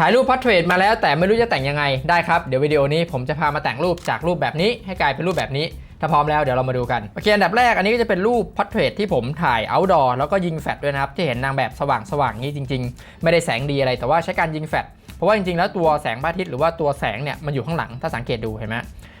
ถ่ายรูปพัทเทรดมาแล้วแต่ไม่รู้จะแต่งยังไงได้ครับ เดี๋ยววิดีโอนี้ผมจะพามาแต่งรูปจากรูปแบบนี้ให้กลายเป็นรูปแบบนี้ ถ้าพร้อมแล้วเดี๋ยวเรามาดูกัน โอเค อันดับแรกอันนี้ก็จะเป็นรูปพัทเทรดที่ผมถ่าย outdoor แล้วก็ยิงแฟลชด้วยนะครับ ที่เห็นนางแบบสว่างสว่างๆนี้จริง ๆ ไม่ได้แสงดีอะไรแต่ว่าใช้การยิงแฟลชเพราะว่าจริงๆ แล้วตัวแสงพระอาทิตย์หรือว่าตัวแสงเนี่ยมันอยู่ข้างหลังถ้าสังเกตดูเห็นไหม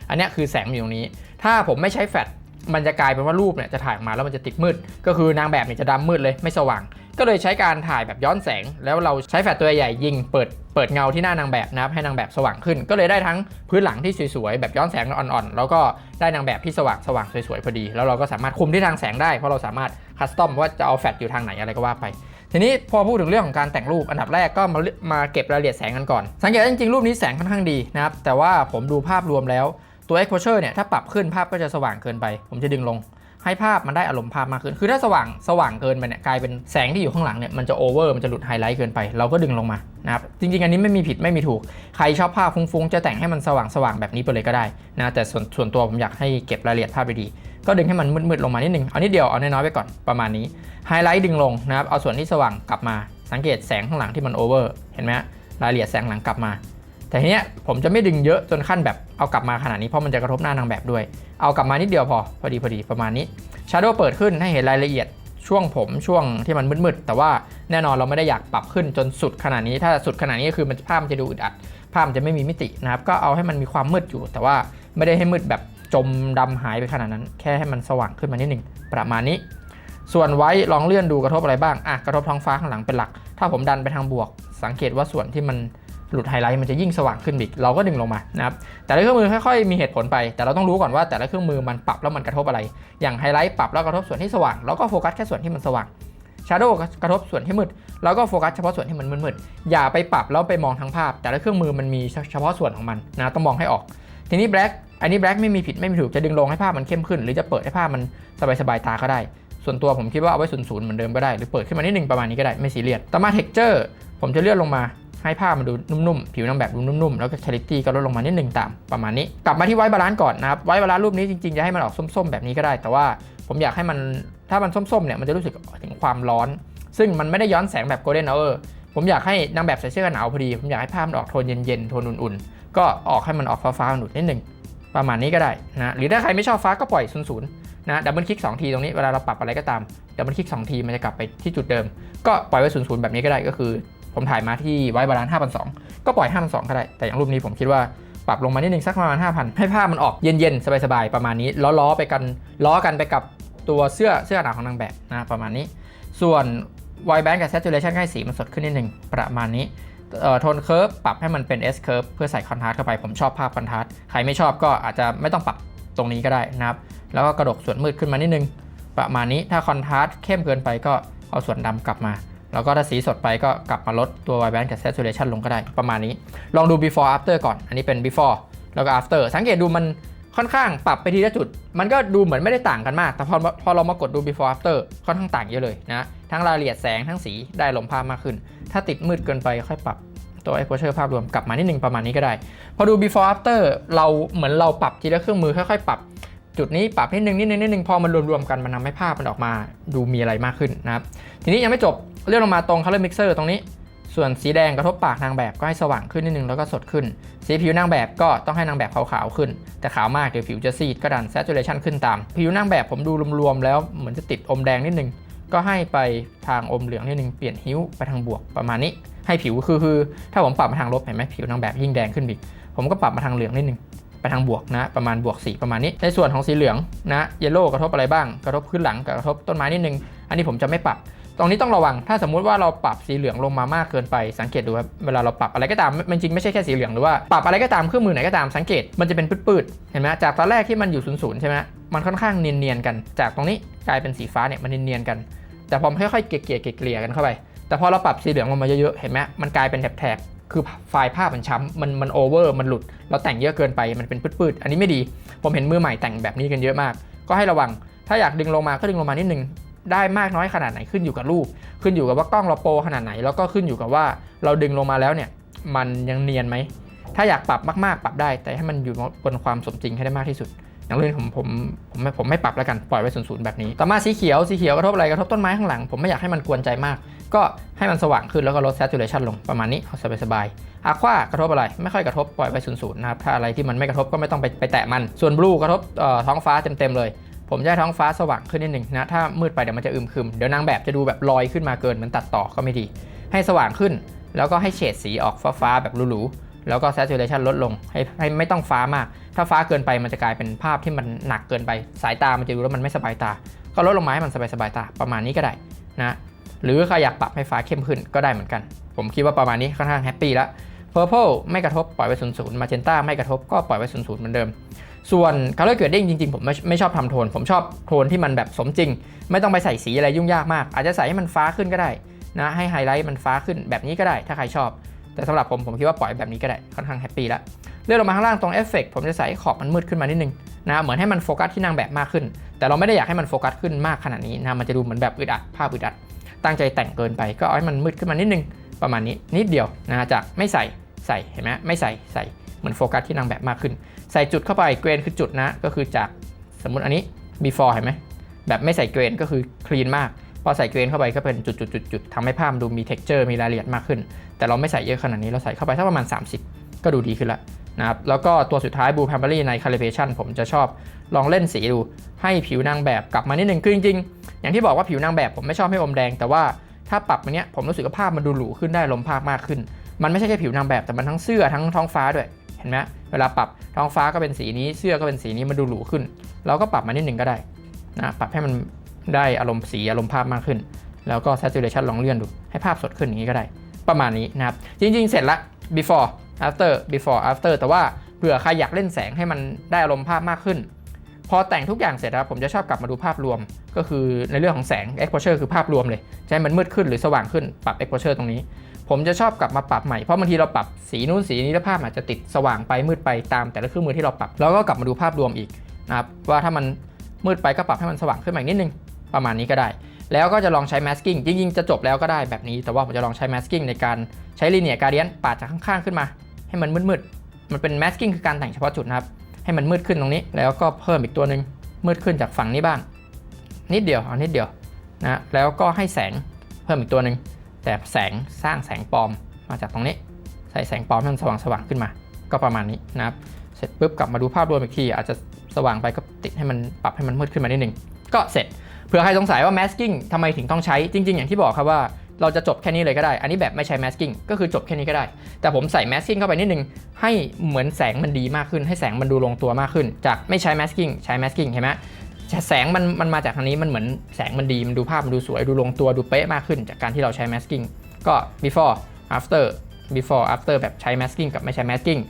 อันนี้คือแสงอยู่ตรงนี้ ถ้าผมไม่ใช้แฟลช มันจะกลายเป็นว่ารูปเนี่ยจะถ่ายออกมาแล้วมันจะติดมืด ก็คือนางแบบเนี่ยจะดำมืดเลยไม่สว่าง ก็เลยใช้การถ่ายแบบย้อนแสง แล้วเราใช้แฟลชตัวใหญ่ยิงเปิดเปิดเงาที่หน้านางแบบนะครับให้นางแบบสว่างขึ้น ก็เลยได้ทั้งพื้นหลังที่สวยๆแบบย้อนแสงอ่อนๆ แล้วก็ได้นางแบบที่สว่างสว่างสวยๆพอดี แล้วเราก็สามารถคุมที่ทางแสงได้เพราะเราสามารถคัสตอมว่าจะเอาแฟลชอยู่ทางไหนอะไรก็ว่าไปทีนี้พอพูดถึงเรื่องของการแต่งรูปอันดับแรกก็มามาเก็บรายละเอียดแสงกันก่อน สังเกตจริงๆรูปนี้แสงค่อนข้างดีนะครับแต่ว่าผมดูภาพรวมแล้ว ตัว exposure เนี่ยถ้าปรับขึ้นภาพก็จะสว่างเกินไป ผมจะดึงลง ให้ภาพมันได้อารมณ์ภาพมากขึ้น คือถ้าสว่างสว่างเกินไปเนี่ยกลายเป็นแสงที่อยู่ข้างหลังเนี่ยมันจะโอเวอร์มันจะหลุดไฮไลท์เกินไป เราก็ดึงลงมานะครับจริงๆ อันนี้ไม่มีผิดไม่มีถูก ใครชอบภาพฟุ้งๆ จะแต่งให้มันสว่างสว่างๆแบบนี้ไปเลยก็ได้นะแต่ส่วนส่วนตัวผมอยากให้เก็บรายละเอียดภาพไปดีก็ดึงให้มันมืดๆลงมานิดนึงเอานิดเดียวเอาน้อยๆไปก่อนประมาณนี้ไฮไลท์ดึงลงนะครับเอาส่วนที่สว่างกลับมาสังเกตแสงข้างหลังที่มันโอเวอร์เห็นไหมฮะรายละเอียดแสงหลังกลับมา แต่ทีเนี้ยผมจะไม่ดึงเยอะจนขั้นแบบเอากลับมาขนาดนี้เพราะมันจะกระทบหน้านางแบบด้วย เอากลับมานิดเดียวพอพอดีพอดีประมาณนี้ Shadow เปิดขึ้นให้เห็นรายละเอียดช่วงผมช่วงที่มันมืดๆแต่ว่าแน่นอนเราไม่ได้อยากปรับขึ้นจนสุดขนาดนี้ ถ้าสุดขนาดนี้ก็คือมันภาพมันจะดูอึดอัด ภาพมันจะไม่มีมิตินะครับก็เอาให้มันมีความมืดอยู่ แต่ว่าไม่ได้ให้มืดแบบจมดำหายไปขนาดนั้น แค่ให้มันสว่างขึ้นมานิดหนึ่งประมาณนี้ ส่วนไว้ลองเลื่อนดูกระทบอะไรบ้างอะกระทบท้องฟ้าข้างหลังเป็นหลัก ถ้าผมดันไปทางบวก สังเกตว่าส่วนที่มัน หลุดไฮไลท์มันจะยิ่งสว่างขึ้นอีกเราก็ดึงลงมานะครับแต่ละเครื่องมือค่อยๆมีเหตุผลไป แต่เราต้องรู้ก่อนว่าแต่ละเครื่องมือมันปรับแล้วมันกระทบอะไร อย่างไฮไลท์ปรับแล้วกระทบส่วนที่สว่างเราก็โฟกัสแค่ส่วนที่มันสว่าง Shadow กระทบส่วนที่มืดเราก็โฟกัสเฉพาะส่วนที่มันมืดๆอย่าไปปรับแล้วไปมองทั้งภาพ แต่ละเครื่องมือมันมีเฉพาะส่วนของมันนะต้องมองให้ออก ทีนี้ black อันนี้ black ไม่มีผิดไม่มีถูกจะดึงลงให้ภาพมันเข้มขึ้น หรือจะเปิดให้ภาพมันสบายๆตาก็ได้ ส่วนตัวผมคิดว่าเอาไว้ศูนย์เหมือนเดิมก็ได้หรือเปิดขึ้นมานิดนึงประมาณนี้ก็ได้ไม่ซีเรียสต่อมา texture ผมจะเลื่อนลงมา ให้ภามันดูนุ่มๆ ผิวนางแบบดูนุ่มๆ แล้วก็ quality ก็ลดลงมานิดนึงตามประมาณนี้ กลับมาที่ไว้บาลานซ์ก่อนนะครับไว้บาลานซ์รูปนี้จริงๆ จะให้มันออกส้มๆ แบบนี้ก็ได้ แต่ว่าผมอยากให้มันถ้ามันส้มๆ เนี่ยมันจะรู้สึกถึงความร้อน ซึ่งมันไม่ได้ย้อนแสงแบบ golden hour ผมอยากให้นางแบบใส่เสื้อกันหนาวพอดี ผมอยากให้ภามันออกโทนเย็นๆ โทนอุ่นๆ ก็ออกให้มันออกฟ้าๆหนุดนิดนึงประมาณนี้ก็ได้นะหรือถ้าใครไม่ชอบฟ้าก็ปล่อยศูนย์นะดับเบิลคลิก2ทีตรงนี้เวลาเราปรับอะไรก็ตามดับเบิลคลิก2ทีมันจะกลับไปที่จุดเดิม ก็ปล่อยไว้ศูนย์แบบนี้ก็ได้ก็คือ ผมถ่ายมาที่ไว้บาลานซ์5,200ก็ปล่อย5,200ก็ได้ แต่อย่างรูปนี้ผมคิดว่าปรับลงมานิดนึงสักประมาณ 5,000 ให้ภาพมันออกเย็นๆ สบายๆ ประมาณนี้ ล้อๆ ไปกัน ล้อกันไปกับตัวเสื้อเสื้อหนาของนางแบบนะประมาณนี้ ส่วน white band กับ saturation ให้สีมันสดขึ้นนิดนึง ประมาณนี้โทนเคิร์ฟปรับให้มันเป็น S curve เพื่อใส่คอนทราสต์เข้าไป ผมชอบภาพคอนทราสต์ใครไม่ชอบก็อาจจะไม่ต้องปรับตรงนี้ก็ได้นะครับ แล้วก็กระดกส่วนมืดขึ้นมานิดนึง ประมาณนี้ถ้าคอนทราสต์เข้มเกินไปก็เอาส่วนดำกลับมา แล้วก็ถ้าสีสดไปก็กลับมาลดตัว white band กับ saturation ลงก็ได้ประมาณนี้ ลองดู before after ก่อน อันนี้เป็น before แล้วก็ after สังเกตดูมันค่อนข้างปรับไปทีละจุด มันก็ดูเหมือนไม่ได้ต่างกันมาก แต่พอพอเรามากดดู before after ค่อนข้างต่างเยอะเลยนะ ทั้งรายละเอียดแสงทั้งสีได้ลมภาพมากขึ้น ถ้าติดมืดเกินไปค่อยปรับตัว exposure ภาพรวมกลับมานิดนึงประมาณนี้ก็ได้ พอดู before after เราเหมือนเราปรับทีละเครื่องมือค่อยๆปรับจุดนี้ปรับนิดนึงนิดนึงนิดนึงพอมันรวมๆกันมันทำให้ภาพมันออกมา ดูมีอะไรมากขึ้นนะครับทีนี้ยังไม่จบ เลื่อนลงมาตรง color mixer ตรงนี้ ส่วนสีแดงกระทบปากนางแบบก็ให้สว่างขึ้นนิดนึงแล้วก็สดขึ้น สีผิวนางแบบก็ต้องให้นางแบบขาวๆขึ้น แต่ขาวมากเดี๋ยวผิวจะซีดก็ดัน saturation ขึ้นตาม ผิวนางแบบผมดูรวมๆแล้วเหมือนจะติดอมแดงนิดนึง ก็ให้ไปทางอมเหลืองนิดนึงเปลี่ยนฮิ้วไปทางบวกประมาณนี้ ให้ผิวคือคือ ถ้าผมปรับมาทางลบเห็นไหมผิวนางแบบยิ่งแดงขึ้นอีกผมก็ปรับมาทางเหลืองนิดนึงไปทางบวกนะประมาณบวกสีประมาณนี้ ในส่วนของสีเหลืองนะเยลโล่กระทบอะไรบ้าง กระทบพื้นหลังกับกระทบต้นไม้นิดนึง อันนี้ผมจะไม่ปรับ ตรงนี้ต้องระวัง ถ้าสมมุติว่าเราปรับสีเหลืองลงมามากเกินไป สังเกตดูครับเวลาเราปรับอะไรก็ตามมันจริงไม่ใช่แค่สีเหลืองหรือว่าปรับอะไรก็ตามเครื่องมือไหนก็ตามสังเกตมันจะเป็นปืดๆเห็นไหมจากตอนแรกที่มันอยู่ศูนย์ๆใช่ไหมมันค่อนข้างเนียนๆกัน จากตรงนี้กลายเป็นสีฟ้าเนี่ยมันเนียนๆกัน แต่พอมันค่อยๆเกลี่ยๆเกลี่ยๆกันเข้าไป แต่พอเราปรับสีเหลืองลงมาเยอะๆเห็นไหมมันกลายเป็นแถบๆคือไฟล์ภาพมันช้ำมันมันโอเวอร์มันหลุด เราแต่งเยอะเกินไปมันเป็นปืดๆอันนี้ไม่ดี ผมเห็นมือใหม่แต่งแบบนี้กันเยอะมาก ก็ให้ระวัง ถ้าอยากดึงลงมาก็ดึงลงมานิดนึง ได้มากน้อยขนาดไหนขึ้นอยู่กับรูป ขึ้นอยู่กับว่ากล้องเราโปรขนาดไหน แล้วก็ขึ้นอยู่กับว่าเราดึงลงมาแล้วเนี่ยมันยังเนียนไหม ถ้าอยากปรับมากๆ ปรับได้ แต่ให้มันอยู่บนความสมจริงให้ได้มากที่สุด อย่างเรื่องผมผมผมผมไม่ปรับแล้วกันปล่อยไว้ศูนย์ๆแบบนี้ ต่อมาสีเขียวสีเขียวกระทบอะไรกระทบต้นไม้ข้างหลัง ผมไม่อยากให้มันกวนใจมาก ก็ให้มันสว่างขึ้นแล้วก็ลด saturation ลงประมาณนี้เอาสบายๆอะควากระทบอะไรไม่ค่อยกระทบปล่อยไปศูนย์ๆนะครับถ้าอะไรที่มันไม่กระทบก็ไม่ต้องไปไปแตะมัน ส่วนบลูกระทบเอ่อท้องฟ้าเต็มๆเลย ผมจะท้องฟ้าสว่างขึ้นนิดหนึ่งนะ ถ้ามืดไปเดี๋ยวมันจะอึมครึม เดี๋ยวนางแบบจะดูแบบลอยขึ้นมาเกินเหมือนตัดต่อก็ไม่ดี ให้สว่างขึ้น แล้วก็ให้เฉดสีออกฟ้าๆแบบหรูๆ แล้วก็ saturation ลดลง ให้ให้ไม่ต้องฟ้ามาก ถ้าฟ้าเกินไปมันจะกลายเป็นภาพที่มันหนักเกินไป สายตามันจะดูแล้วมันไม่สบายตา ก็ลดลงมาให้มันสบายๆตาประมาณนี้ก็ได้นะ หรือใครอยากปรับให้ฟ้าเข้มขึ้นก็ได้เหมือนกัน ผมคิดว่าประมาณนี้ค่อนข้างแฮปปี้แล้ว Purple ไม่กระทบปล่อยไว้ศูนย์ศูนย์ Magenta ไม่กระทบก็ปล่อยไว้ศูนย์ศูนย์เหมือนเดิม ส่วน Color Grading จริงๆ ผมไม่ไม่ชอบทำโทน ผมชอบโทนที่มันแบบสมจริง ไม่ต้องไปใส่สีอะไรยุ่งยากมาก อาจจะใส่ให้มันฟ้าขึ้นก็ได้นะให้ไฮไลท์มันฟ้าขึ้นแบบนี้ก็ได้ ถ้าใครชอบ แต่สำหรับผมผมคิดว่าปล่อยแบบนี้ก็ได้ค่อนข้างแฮปปี้แล้วเลื่อนลงมาข้างล่างตรงเอฟเฟกผมจะใส่ให้ขอบมันมืดขึ้นมานิดนึงนะเหมือนให้มันโฟกัสที่นางแบบมากขึ้น แต่เราไม่ได้อยากให้มันโฟกัสขึ้นมากขนาดนี้นะมันจะดูเหมือนแบบอึดอัดภาพอึดอัด ตั้งใจแต่งเกินไปก็เอาให้มันมืดขึ้นมานิดนึงประมาณนี้นิดเดียวนะจากไม่ใส่ใส่เห็นไหมไม่ใส่ใส่ มือนโฟกัสที่นางแบบมากขึ้น ใส่จุดเข้าไปเกรนคือจุดนะ ก็คือจากสมมุติอันนี้ before เห็นไหมแบบไม่ใส่เกรนก็คือคลีนมาก พอใส่เกรนเข้าไปก็เป็นจุดจุดจุดจุดทำให้ภาพมันดูมี texture มีรายละเอียดมากขึ้น แต่เราไม่ใส่เยอะขนาดนี้เราใส่เข้าไปสักประมาณ 30 ก็ดูดีขึ้นล้วนะครับแล้วก็ตัวสุดท้าย blue primary ใน calibration ผมจะชอบลองเล่นสีดูให้ผิวนางแบบกลับมานิดนึงคือจริงๆอย่างที่บอกว่าผิวนางแบบผมไม่ชอบให้อมแดง แต่ว่าถ้าปรับมันเนี้ยผมรู้สึกว่าภาพมันดูหรูขึ้นได้ลมภาพมากขึ้น มันไม่ใช่แค่ผิวนางแบบแต่มันทั้งเสื้อทั้งท้องฟ้าด้วย เห็นไหมเวลาปรับท้องฟ้าก็เป็นสีนี้เสื้อก็เป็นสีนี้มันดูหรูขึ้น เราก็ปรับมานิดหนึ่งก็ได้นะปรับให้มันได้อารมณ์สีอารมณ์ภาพมากขึ้น แล้วก็ saturation ลองเลื่อนดูให้ภาพสดขึ้นอย่างนี้ก็ได้ ประมาณนี้นะครับ จริง ๆ เสร็จละ before after before after แต่ว่าเผื่อใครอยากเล่นแสงให้มันได้อารมณ์ภาพมากขึ้น พอแต่งทุกอย่างเสร็จแล้วผมจะชอบกลับมาดูภาพรวม ก็คือในเรื่องของแสง exposure คือภาพรวมเลยให้มันมืดขึ้นหรือสว่างขึ้นปรับ exposure ตรงนี้ ผมจะชอบกลับมาปรับใหม่ เพราะบางทีเราปรับสีนู้นสีนี้แล้วภาพอาจจะติดสว่างไปมืดไปตามแต่ละเครื่องมือที่เราปรับ แล้วก็กลับมาดูภาพรวมอีกนะครับว่าถ้ามันมืดไปก็ปรับให้มันสว่างขึ้นมาอีกนิดนึงประมาณนี้ก็ได้ แล้วก็จะลองใช้ masking จริงๆ จะจบแล้วก็ได้แบบนี้ แต่ว่าผมจะลองใช้ masking ในการใช้ linear gradient ปาดจากข้างๆขึ้นมา ให้มันมืดๆมันเป็น masking คือการแต่งเฉพาะจุดนะครับให้มันมืดขึ้นตรงนี้ แล้วก็เพิ่มอีกตัวหนึ่งมืดขึ้นจากฝั่งนี้บ้าง นิดเดียวเอานิดเดียวนะแล้วก็ให้แสงเพิ่มอีกตัวหนึ่ง แต่แสงสร้างแสงปลอมมาจากตรงนี้ ใส่แสงปลอมให้มันสว่างๆขึ้นมา ก็ประมาณนี้นะครับ เสร็จปุ๊บกลับมาดูภาพรวมอีกที อาจจะสว่างไปก็ติดให้มันปรับให้มันมืดขึ้นมานิดนึงก็เสร็จเผื่อใครสงสัยว่า masking ทำไมถึงต้องใช้จริง ๆ อย่างที่บอกครับว่าเราจะจบแค่นี้เลยก็ได้ อันนี้แบบไม่ใช้ masking ก็คือจบแค่นี้ก็ได้ แต่ผมใส่ masking เข้าไปนิดนึง ให้เหมือนแสงมันดีมากขึ้น ให้แสงมันดูลงตัวมากขึ้น จากไม่ใช้ masking ใช้ masking เห็นไหม แสงมันมันมาจากทางนี้มันเหมือนแสงมันดี มันดูภาพมันดูสวยดูลงตัวดูเป๊ะมากขึ้น จากการที่เราใช้ masking ก็ before after before after แบบใช้ masking กับไม่ใช้ masking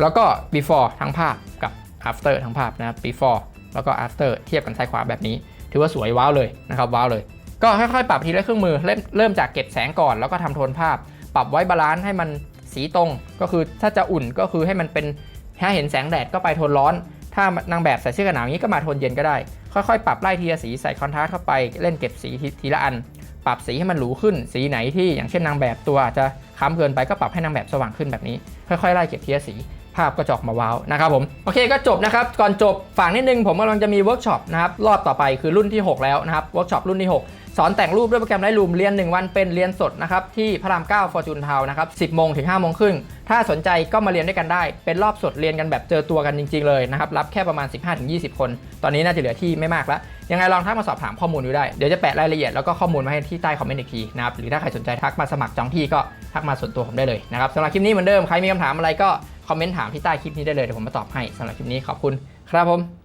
แล้วก็ before ทั้งภาพกับ after ทั้งภาพนะครับ before แล้วก็ after เทียบกันซ้ายขวาแบบนี้ ถือว่าสวยว้าวเลยนะครับว้าวเลย ก็ค่อยๆ ปรับทีละเครื่องมือเริ่มเริ่มจากเก็บแสงก่อนแล้วก็ทำโทนภาพ ปรับไว้บาลานซ์ให้มันสีตรง ก็คือถ้าจะอุ่นก็คือให้มันเป็นถ้าเห็นแสงแดดก็ไปโทนร้อน ถ้านางแบบใส่เสื้อกันหนาวอย่างนี้ก็มาโทนเย็นก็ได้ ค่อยๆ ปรับไล่ทีละสีใส่คอนทราสต์เข้าไปเล่นเก็บสีทีทีละอัน ปรับสีให้มันหรูขึ้น สีไหนที่อย่างเช่นนางแบบตัวอาจจะค้ำเกินไปก็ปรับให้นางแบบสว่างขึ้นแบบนี้ ค่อยๆไล่เก็บทีละสีภาพก็จะออกมาว้าวนะครับผมโอเคก็จบนะครับ ก่อนจบฝากนิดนึงผมกำลังจะมีเวิร์กช็อปนะครับรอบต่อไปคือรุ่นที่ 6 แล้วนะครับเวิร์กช็อปรุ่นที่ 6 สอนแต่งรูปด้วยโปรแกรมไลท์รูมเรียน 1 วันเป็นเรียนสดนะครับที่พระราม9ฟอร์จูนทาวนะครับ10โมงถึง5โมงครึ่งถ้าสนใจก็มาเรียนด้วยกันได้ เป็นรอบสดเรียนกันแบบเจอตัวกันจริง ๆเลยนะครับรับแค่ประมาณ 15-20 คน ตอนนี้น่าจะเหลือที่ไม่มากแล้ว ยังไงลองทักมาสอบถามข้อมูลดูได้เดี๋ยวจะแปะรายละเอียดแล้วก็ข้อมูลมาให้ที่ใต้คอมเมนต์อีกทีนะครับหรือถ้าใครสนใจทักมาสมัครจองที่ก็ทักมาส่วนตัวผมได้เลยนะครับสำหรับคลิปนี้เหมือนเดิมใครมีคำถามอะไรก็คอมเมนต์ถามที่ใต้คลิปนี้ได้เลยเดี๋ยวผมมาตอบให้สำหรับคลิปนี้ขอบคุณครับผม